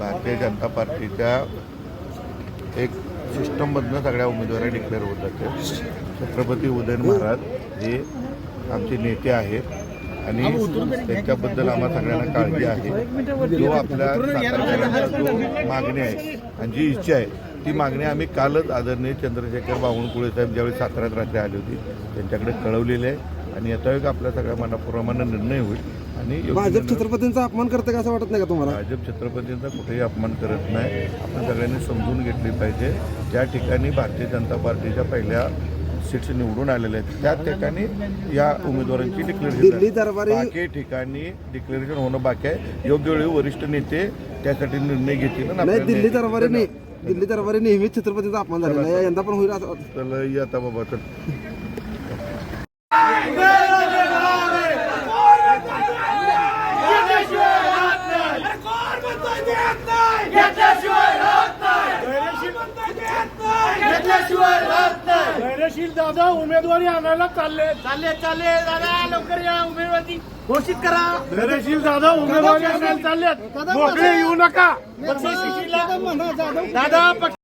भारतीय जनता पार्टीच्या एक सिस्टममधनं सगळ्या उमेदवारी डिक्लेअर होत जाते छत्रपती उदयन महाराज हे आमचे नेते आहेत आणि त्यांच्याबद्दल आम्हाला सगळ्यांना काळजी आहे. जो आपल्या जो मागणी आहे आणि जी इच्छा आहे ती मागणी आम्ही कालच आदरणीय चंद्रशेखर बावनकुळे साहेब ज्यावेळी साताऱ्यात रात्री आली होती त्यांच्याकडे कळवलेली आहे. आणि याचा एक आपल्या सगळ्या मनाप्रमाणे निर्णय होईल. आणि भाजप छत्रपतींचा अपमान करते का असं वाटत नाही का तुम्हाला? भाजप छत्रपतींचा कुठेही अपमान करत नाही. आपण सगळ्यांनी समजून घेतली पाहिजे. ज्या ठिकाणी भारतीय जनता पार्टीच्या पहिल्या सीट्स निवडून आलेल्या आहेत त्या ठिकाणी या उमेदवारांची डिक्लेरेशन दिल्ली दरबारी- बाकी ठिकाणी डिक्लेरेशन होणं बाकी आहे. योग्य वेळी वरिष्ठ नेते त्यासाठी निर्णय घेतील दिल्ली दरबारी नाही. दिल्ली दरबारी नेहमीच छत्रपतींचा अपमान झालेला आहे. यंदा पण होईल आता बाबा धैर्यशील दादा उमेदवारी आणायला चालले चालले चालले दादा लवकर या उमेदवारी घोषित करा धैर्यशील दादा उमेदवारी आणायला चालले मोकळे येऊ नका दादा पक्ष